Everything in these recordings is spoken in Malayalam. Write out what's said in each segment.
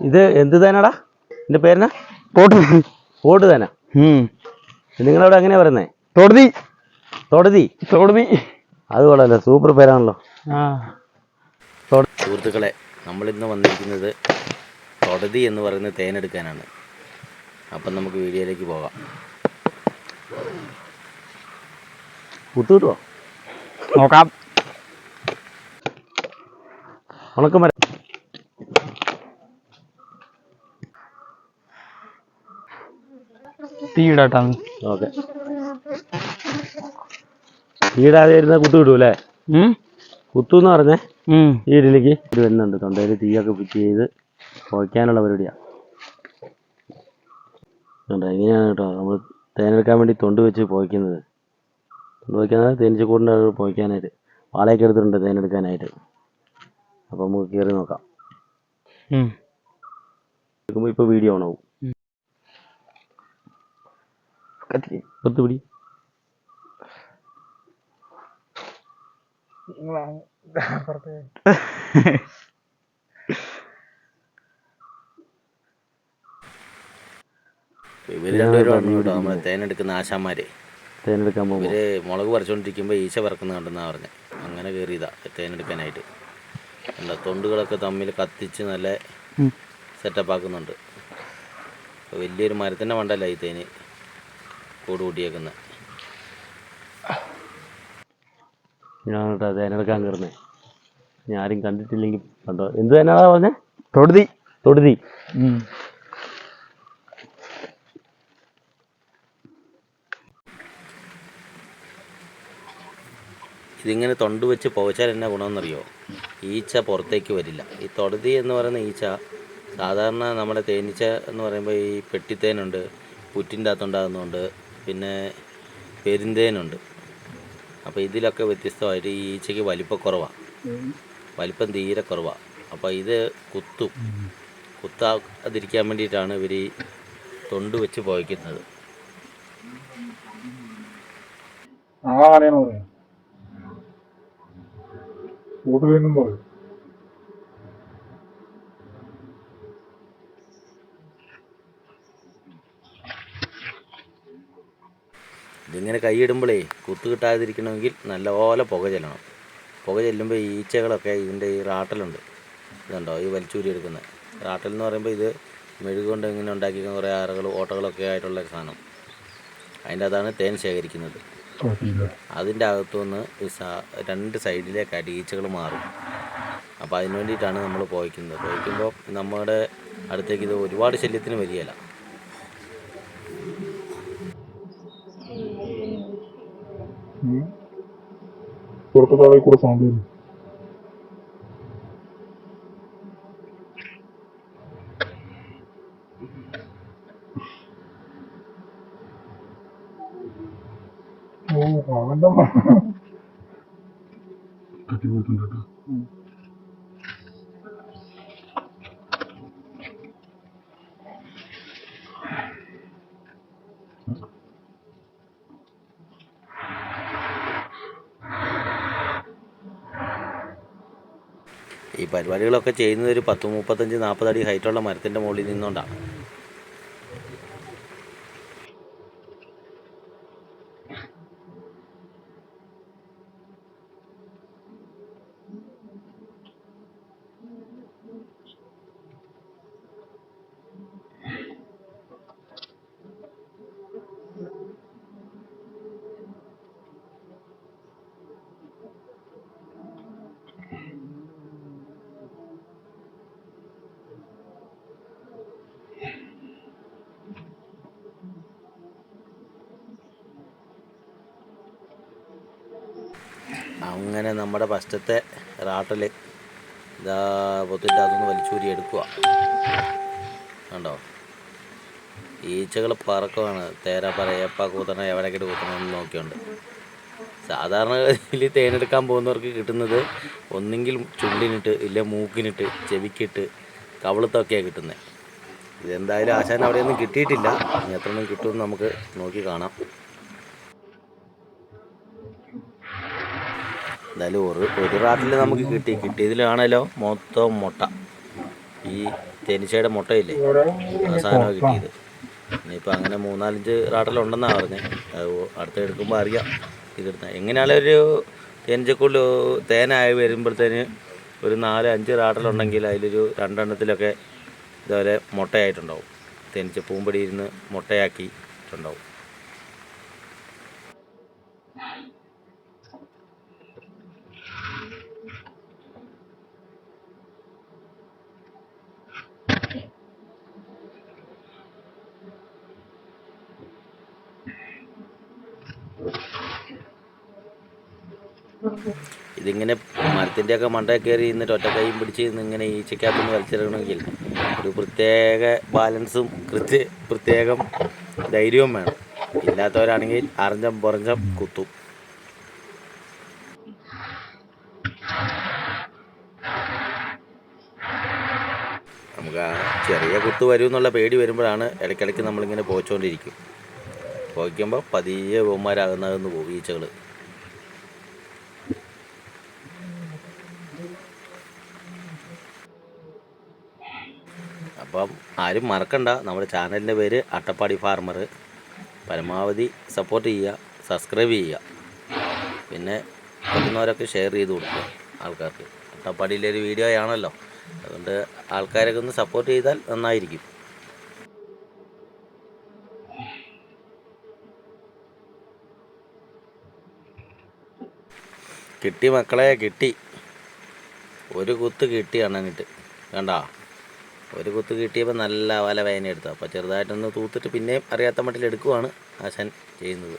ഇത് എന്ത് തേനാടാ? എന്റെ പേരെന്നാ? പോട്ട് ഓട് തേന. നിങ്ങളവിടെ എങ്ങനെയാ പറയുന്നേ? തൊടുതി. തൊടുതി. തൊടുതി. അത് കൊള്ളാലോ സൂപ്പർ പേരാണല്ലോ ആ. സുഹൃത്തുക്കളെ നമ്മളിന്ന് വന്നിരിക്കുന്നത് തൊടതി എന്ന് പറയുന്ന തേനെടുക്കാനാണ്. അപ്പം നമുക്ക് വീഡിയോയിലേക്ക് പോകാം. കുത്തു നോക്കാം. ഉണക്കമരം തീയിടാട്ടാന്ന് ഓക്കെ. ഈടാതെ ഇരുന്ന കുത്തു കിട്ടും അല്ലേ കുത്തു എന്ന് പറഞ്ഞേ ഈ ഇഡലിക്ക് ഇത് വരുന്നുണ്ട് തൊണ്ടയിൽ തീയൊക്കെ പിച്ച് ചെയ്ത് പുകയ്ക്കാനുള്ള പരിപാടിയാണ് കണ്ടോ ഇങ്ങനെയാണ് കേട്ടോ. നമ്മൾ തേനെടുക്കാൻ വേണ്ടി തൊണ്ട് വെച്ച് പോയിക്കുന്നത് തൊണ്ട് വയ്ക്കുന്നത് തേനീച്ചക്കൂടിന്റെ പോയിക്കാനായിട്ട് വാളയൊക്കെ എടുത്തിട്ടുണ്ട് തേനെടുക്കാനായിട്ട്. അപ്പം നമുക്ക് കയറി നോക്കാം. എടുക്കുമ്പോൾ ഇപ്പോൾ വീഡിയോ ഓണാവും കത്തി പത്ത് പിടി. രണ്ടുപേരും തേനെടുക്കുന്ന ആശാന്മാര്. തേനെടുക്കാൻ പോകും ഇവർ മുളക് പറിച്ചുകൊണ്ടിരിക്കുമ്പോൾ ഈച്ച പറക്കുന്ന കണ്ടെന്നാ പറഞ്ഞത് അങ്ങനെ കയറിയതാ തേനെടുക്കാനായിട്ട്. എന്താ തൊണ്ടുകളൊക്കെ തമ്മിൽ കത്തിച്ച് നല്ല സെറ്റപ്പ് ആക്കുന്നുണ്ട്. വലിയൊരു മരത്തിന്റെ മണ്ടല്ല ഈ തേന്. കൂട് കൂട്ടിയേക്കുന്നത് ഞാൻ കേട്ടോ തേനെടുക്കാൻ കയറുന്നേ ഞാൻ ആരും കണ്ടിട്ടില്ലെങ്കിൽ കണ്ടോ. എന്ത് തേനാടാ പറഞ്ഞേ? തൊടുതി. തൊടുതി. ഇതിങ്ങനെ തൊണ്ട് വെച്ച് പുകച്ചാൽ എന്നാ ഗുണമെന്നറിയോ? ഈച്ച പുറത്തേക്ക് വരില്ല. ഈ തൊടുതി എന്ന് പറയുന്ന ഈച്ച സാധാരണ നമ്മുടെ തേനീച്ച എന്ന് പറയുമ്പോൾ ഈ പെട്ടിത്തേനുണ്ട് പുറ്റിന്റെ അകത്തുണ്ടാകുന്നുണ്ട് പിന്നെ പെരുന്തേനുണ്ട്. അപ്പോൾ ഇതിലൊക്കെ വ്യത്യസ്തമായിട്ട് ഈ ഈച്ചയ്ക്ക് വലിപ്പക്കുറവാണ് വലിപ്പം തീരെ കുറവാണ് അപ്പോൾ ഇത് കുത്തും. കുത്താതിരിക്കാൻ വേണ്ടിയിട്ടാണ് ഇവർ ഈ തൊണ്ട് വെച്ച് പോയിക്കുന്നത് ആളെയാണ് പറയാം. ഇതിങ്ങനെ കൈയിടുമ്പോഴേ കുത്തു കിട്ടാതിരിക്കണമെങ്കിൽ നല്ലപോലെ പുക ചെല്ലണം. പുക ചെല്ലുമ്പോൾ ഈച്ചകളൊക്കെ ഇതിന്റെ ഈ റാട്ടലുണ്ട്. ഇതുണ്ടോ ഈ വലിച്ചൂരി എടുക്കുന്നത് റാട്ടൽ എന്ന് പറയുമ്പോൾ ഇത് മെഴുകൊണ്ട് ഇങ്ങനെ ഉണ്ടാക്കിയിരിക്കുന്ന കുറേ ആറുകൾ ഓട്ടകളൊക്കെ ആയിട്ടുള്ള സാധനം. അതിന്റെ അതാണ് തേൻ ശേഖരിക്കുന്നത്. അതിന്റെ അകത്തുനിന്ന് ഈ രണ്ട് സൈഡിലേക്കായിട്ട് ഈച്ചകൾ മാറും. അപ്പോൾ അതിന് വേണ്ടിയിട്ടാണ് നമ്മൾ പോയിക്കുന്നത്. പോയിക്കുമ്പോൾ നമ്മുടെ അടുത്തേക്ക് ഇത് ഒരുപാട് ശല്യത്തിന് വരികയില്ല. తొడవై కూడా సౌండ్ లేదు ఓ బాగుందమ్మా కట్టి పెడుతుందట ഈ പരിപാടികളൊക്കെ ചെയ്യുന്നത് ഒരു പത്ത് മുപ്പത്തഞ്ച് നാൽപ്പത് അടി ഹൈറ്റുള്ള മരത്തിന്റെ മുകളിൽ നിന്നുകൊണ്ടാണ് അങ്ങനെ നമ്മുടെ ഫസ്റ്റത്തെ റാട്ടൽ ഇതാ പൊത്തിന്റെ അതൊന്ന് വലിച്ചൂരി എടുക്കുക കണ്ടോ? ഈച്ചകൾ പറക്കുവാണ്. തേര പറ എപ്പ കൂത്തണം എവിടേക്കിട്ട് കൂത്തണമെന്ന് നോക്കിയുണ്ട്. സാധാരണ ഇതിൽ തേനെടുക്കാൻ പോകുന്നവർക്ക് കിട്ടുന്നത് ഒന്നെങ്കിൽ ചുണ്ടിനിട്ട് ഇല്ല മൂക്കിനിട്ട് ചെവിക്കിട്ട് കവളത്തൊക്കെയാണ് കിട്ടുന്നത് ഇതെന്തായാലും ആശാൻ അവിടെയൊന്നും കിട്ടിയിട്ടില്ല. ഇനി എത്രയൊന്നും കിട്ടുമെന്ന് നമുക്ക് നോക്കി കാണാം. എന്തായാലും ഒരു ഒരു റാട്ടിൽ നമുക്ക് കിട്ടി. കിട്ടിയതിലാണല്ലോ മൊത്തം മുട്ട. ഈ തേനീച്ചയുടെ മുട്ടയില്ലേ? ആ സാധനമാണ് കിട്ടിയത്. ഇനിയിപ്പോൾ അങ്ങനെ മൂന്നാലഞ്ച് റാട്ടിലുണ്ടെന്നാണ് പറഞ്ഞത് അടുത്ത് എടുക്കുമ്പോൾ അറിയാം. ഇതെടുത്ത എങ്ങനെയാലും ഒരു തേനീച്ചക്കുള്ളിൽ തേനായി വരുമ്പോഴത്തേന് ഒരു നാല് അഞ്ച് റാട്ടിലുണ്ടെങ്കിൽ അതിലൊരു രണ്ടെണ്ണത്തിലൊക്കെ ഇതുപോലെ മുട്ടയായിട്ടുണ്ടാവും. തേനീച്ച പൂമ്പടി ഇരുന്ന് മുട്ടയാക്കിയിട്ടുണ്ടാവും. ഇതിങ്ങനെ മരത്തിന്റെയൊക്കെ മണ്ടയിൽ കയറി ഇന്നിട്ട് ഒറ്റ കൈയും പിടിച്ച് ഇങ്ങനെ ഈച്ചക്കകത്തുനിന്ന് വലിച്ചെടുക്കണമെങ്കിൽ ഒരു പ്രത്യേക ബാലൻസും കൃത്യ പ്രത്യേകം ധൈര്യവും വേണം. ഇല്ലാത്തവരാണെങ്കിൽ അറിഞ്ഞം പുറഞ്ഞം കുത്തും. നമുക്ക് ആ ചെറിയ കുത്ത് വരും എന്നുള്ള പേടി വരുമ്പോഴാണ് ഇടയ്ക്കിടയ്ക്ക് നമ്മളിങ്ങനെ പോയിച്ചുകൊണ്ടിരിക്കും പോയിക്കുമ്പോൾ പതിയെ ബഹുമാരാകുന്നതെന്ന് പോകും ഈച്ചകൾ അപ്പം ആരും മറക്കണ്ട. നമ്മുടെ ചാനലിന്റെ പേര് അട്ടപ്പാടി ഫാർമർ. പരമാവധി സപ്പോർട്ട് ചെയ്യുക സബ്സ്ക്രൈബ് ചെയ്യുക. പിന്നെ പറ്റുന്നവരൊക്കെ ഷെയർ ചെയ്ത് കൊടുക്കുക ആൾക്കാർക്ക്. അട്ടപ്പാടിയിലെ ഒരു വീഡിയോ ആണല്ലോ അതുകൊണ്ട് ആൾക്കാരൊക്കെ ഒന്ന് സപ്പോർട്ട് ചെയ്താൽ നന്നായിരിക്കും. കിട്ടി മക്കളെ കിട്ടി. ഒരു കുത്ത് കിട്ടി അണങ്ങിട്ട് കണ്ടാ? ഒരു കുത്ത് കിട്ടിയപ്പോൾ നല്ല വല വേന എടുത്തു അപ്പോൾ ചെറുതായിട്ടൊന്ന് തൂത്തിട്ട് പിന്നെയും അറിയാത്ത മട്ടിൽ എടുക്കുവാണ് ആശാൻ ചെയ്യുന്നത്.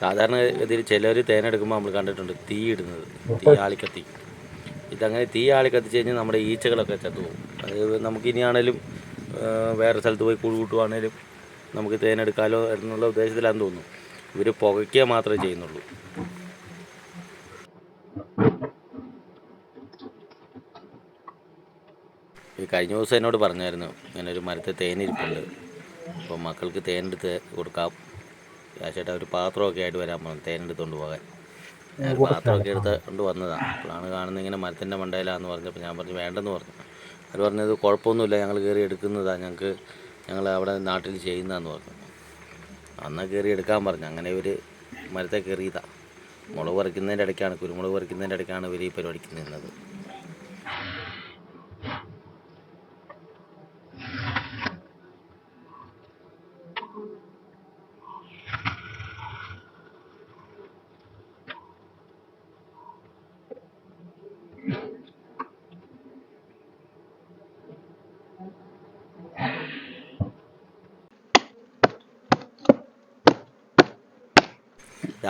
സാധാരണ ഗതിയിൽ ചിലർ തേനെടുക്കുമ്പോൾ നമ്മൾ കണ്ടിട്ടുണ്ട് തീ ഇടുന്നത് തീ ആളിക്കത്തി. ഇതങ്ങനെ തീ ആളിക്കത്തിച്ച് കഴിഞ്ഞാൽ നമ്മുടെ ഈച്ചകളൊക്കെ ചത്തുപോകും അത് നമുക്ക് ഇനിയാണേലും വേറെ സ്ഥലത്ത് പോയി കൂടു കൂട്ടുവാണേലും നമുക്ക് തേനെടുക്കാലോ എന്നുള്ള ഉദ്ദേശത്തിലാണെന്ന് തോന്നുന്നു. ഇവർ പുകയ്ക്കുക മാത്രമേ ചെയ്യുന്നുള്ളൂ. ഈ കഴിഞ്ഞ ദിവസം എന്നോട് പറഞ്ഞായിരുന്നു ഇങ്ങനെ ഒരു മരത്തെ തേനിരിപ്പുണ്ട് അപ്പോൾ മക്കൾക്ക് തേനെടുത്ത് കൊടുക്കാം. രാശേട്ടാ ഒരു പാത്രമൊക്കെ ആയിട്ട് വരാൻ പറഞ്ഞു തേനെടുത്തുകൊണ്ട് പോകാൻ. ഞാൻ പാത്രമൊക്കെ എടുത്ത് കൊണ്ട് വന്നതാണ് അപ്പോഴാണ് കാണുന്നത് ഇങ്ങനെ മരത്തിന്റെ മണ്ടയിലാന്ന് പറഞ്ഞപ്പോൾ ഞാൻ പറഞ്ഞു വേണ്ടെന്ന് പറഞ്ഞു. അവർ പറഞ്ഞത് കുഴപ്പമൊന്നുമില്ല ഞങ്ങൾ കയറി എടുക്കുന്നതാണ് ഞങ്ങൾക്ക് ഞങ്ങൾ അവിടെ നാട്ടിൽ ചെയ്യുന്നതാന്ന് പറഞ്ഞു. അന്ന് കയറി എടുക്കാൻ പറഞ്ഞു. അങ്ങനെ ഇവർ മരത്തെ കയറിയതാണ് മുളക് പറിക്കുന്നതിന്റെ ഇടയ്ക്കാണ് കുരുമുളക് പറിക്കുന്നതിന്റെ ഇടയ്ക്കാണ് ഇവർ ഈ പരിപാടിക്ക് നിന്നത്.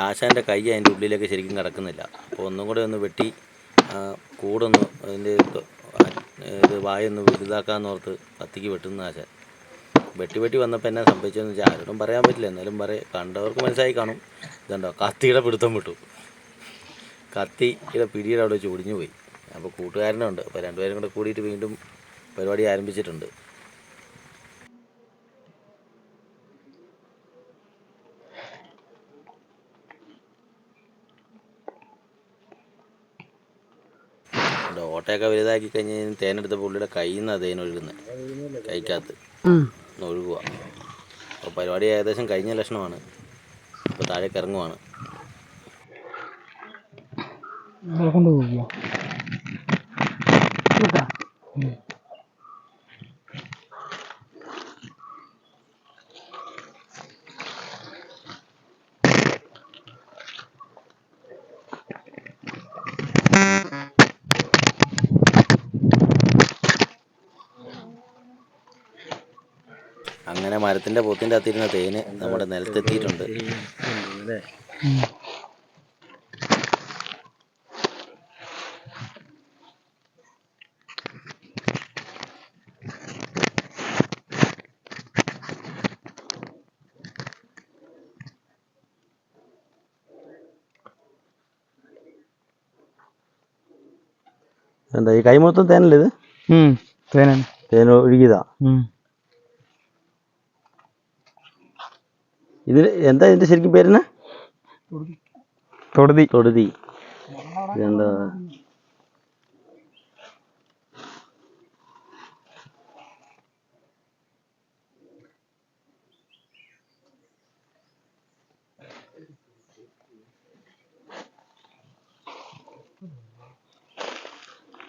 ആശാന്റെ കൈ അതിന്റെ ഉള്ളിലേക്ക് ശരിക്കും കിടക്കുന്നില്ല. അപ്പോൾ ഒന്നും കൂടെ ഒന്ന് വെട്ടി കൂടൊന്ന് അതിന്റെ ഇത് വായൊന്ന് വലുതാക്കാമെന്ന് ഓർത്ത് കത്തിക്ക് വെട്ടുന്ന ആശാൻ വെട്ടി വെട്ടി വന്നപ്പോൾ എന്നെ സംഭവിച്ചതെന്ന് വെച്ചാൽ ആരോടും പറയാൻ പറ്റില്ല. എന്നാലും പറയും കണ്ടവർക്ക് മനസ്സിലായി കാണും. ഇതുണ്ടോ? കത്തിയുടെ പിടുത്തം വിട്ടു. കത്തിയുടെ പിടിയുടെ അവിടെ വെച്ച് ഒടിഞ്ഞു പോയി അപ്പോൾ കൂട്ടുകാരനുണ്ട്. അപ്പോൾ രണ്ടുപേരും കൂടെ കൂടിയിട്ട് വീണ്ടും പരിപാടി ആരംഭിച്ചിട്ടുണ്ട്. ഓട്ടയൊക്കെ വലുതാക്കി കഴിഞ്ഞ് കഴിഞ്ഞാൽ തേനെടുത്ത പുള്ളിയുടെ കയ്യിൽ നിന്നാണ് തേൻ ഒഴുകുന്നത് കൈക്കകത്ത്. ഒഴുകുക അപ്പോൾ പരിപാടി ഏകദേശം കഴിഞ്ഞ ലക്ഷണമാണ്. അപ്പോൾ താഴേക്ക് ഇറങ്ങുവാണ്. കൊണ്ടുപോകുമോ മരത്തിന്റെ പൊത്തിന്റെ അകത്തിരുന്ന തേന് നമ്മുടെ നിലത്തെത്തിയിട്ടുണ്ട്. എന്താ ഈ കൈമൊത്തം തേനല്ലേ ഇത്. തേനാണ് തേൻ ഒഴുകിയതാ ഉം. ഇതിന് എന്താ ഇതിന്റെ ശരിക്കും പേരെന്നാ? തൊടുതി. തൊടുതി. ഇതെന്താ?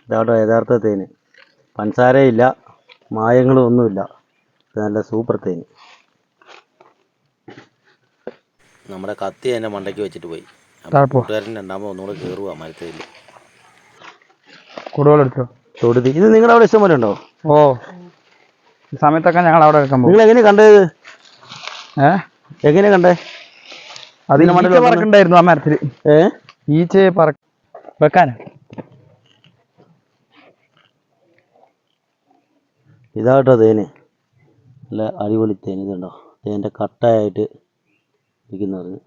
ഇതാട്ടോ യഥാർത്ഥ തേന് പഞ്ചസാരയില്ല മായങ്ങളും ഒന്നുമില്ല. നല്ല സൂപ്പർ തേന് നമ്മുടെ കത്തി അതിന്റെ മണ്ടയ്ക്ക് വെച്ചിട്ട് പോയി. കൂട്ടുകാരൻ രണ്ടാമത് ഒന്നുകൂടെ കയറുക മരത്തിൽ കുടുവളം എടുത്തോ? തൊടുതി ഇത് നിങ്ങളുടെ അവിടെ ഇഷ്ടം പോലെ ഉണ്ടോ? ഓ. സമയത്തൊക്കെ ഞങ്ങൾ അവിടെ എടുക്കാൻ പോകും. നിങ്ങൾ എങ്ങനെ കണ്ടത്? ഏ? എങ്ങനെ കണ്ടേ? അതിന് മണ്ടയിൽ പറക്കണ്ടായിരുന്നു ആ മരത്തിൽ. ഏ? ഈച്ചയെ പറ വെക്കാനാ? ഇതാട്ടോ തേന്. നല്ല അടിപൊളി തേൻ ഇതുണ്ടോ? തേന്റെ കട്ടയായിട്ട് ഇരിക്കുന്നത്.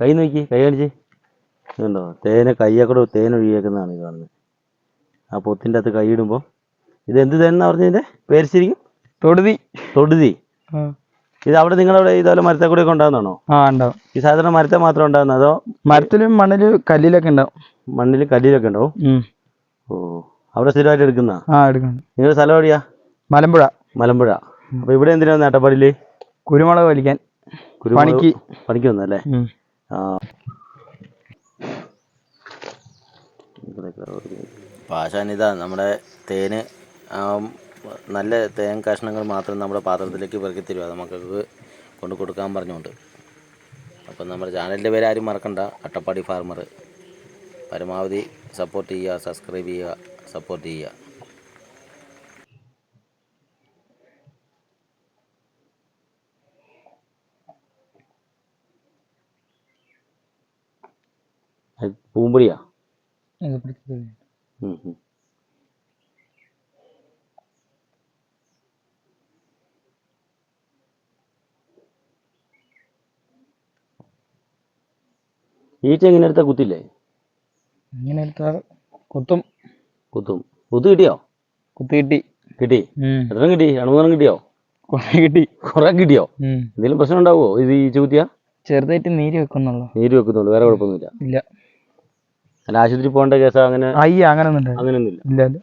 കൈ നോക്കി കൈ കാണിച്ച്. ഇതുണ്ടോ? തേന കയ്യേക്കൂടെ തേൻ ഒഴിയേക്കുന്നതാണ് ഈ കാണുന്നത്. ആ പൊത്തിന്റെ അകത്ത് കൈ ഇടുമ്പോൾ ഇത് എന്ത് തേനെന്നാ പറഞ്ഞതിന്റെ പേര് ശരിക്കും? തൊടുതി. തൊടുതി. ഇത് അവിടെ നിങ്ങളവിടെ ഇതുപോലെ മരത്തെ കൂടെ ഒക്കെ ഉണ്ടാകുന്നതാണോ? ആ ഉണ്ടാവും. ഈ സാധാരണ മരത്തെ മാത്രം ഉണ്ടാകുന്ന അതോ മരത്തിലും മണ്ണിലും കല്ലിലൊക്കെ ഉണ്ടാവും. മണ്ണിലും കല്ലിലൊക്കെ ഉണ്ടാവും? ഓ. അവിടെ സ്ഥിരമായിട്ട് എടുക്കുന്ന? ആ നിങ്ങളുടെ സ്ഥലം എവിടെയാ? മലമ്പുഴ. മലമ്പുഴ. അപ്പൊ ഇവിടെ എന്തിനാ നേട്ടപ്പാടിയിൽ കുരുമുളക് വലിക്കാൻ. കുരുമുളക് പണിക്ക്. പണിക്ക് വന്നല്ലേ. ആ. പാശാനിത നമ്മുടെ തേന് നല്ല തേൻ കഷ്ണങ്ങൾ മാത്രം നമ്മുടെ പാത്രത്തിലേക്ക് പെറുക്കി തരുക നമുക്ക് കൊണ്ട് കൊടുക്കാൻ പറഞ്ഞുകൊണ്ട്. അപ്പം നമ്മുടെ ചാനലിന്റെ പേര് ആരും മറക്കണ്ട. അട്ടപ്പാടി ഫാർമർ പരമാവധി സപ്പോർട്ട് ചെയ്യുക സബ്സ്ക്രൈബ് ചെയ്യുക. സപ്പോർട്ട് ചെയ്യുക. പൂമ്പൊടിയാ. ഈച്ച എങ്ങനെ എടുത്താ കുത്തില്ലേ? ഇങ്ങനെ എടുത്താൽ കുത്തും. കുത്തും. കുത്തു കിട്ടിയോ? കുത്തി കിട്ടി. കിട്ടി. എത്ര കിട്ടി? രണ്ടുമൂന്നെണ്ണം കിട്ടിയോ? കുറെ കിട്ടി. കുറെ കിട്ടിയോ. എന്തെങ്കിലും പ്രശ്നം ഉണ്ടാവോ ഇത് ഈ ചൂത്തിയ ചെറുതായിട്ട് നീര് വെക്കുന്നുള്ളു. നീര് വെക്കുന്നുള്ളൂ. വേറെ കുഴപ്പമൊന്നുമില്ല. ഇല്ല. അല്ല ആശുപത്രി പോകേണ്ട കേസാ അങ്ങനെ അയ്യ അങ്ങനെ ഇല്ല ഇല്ല.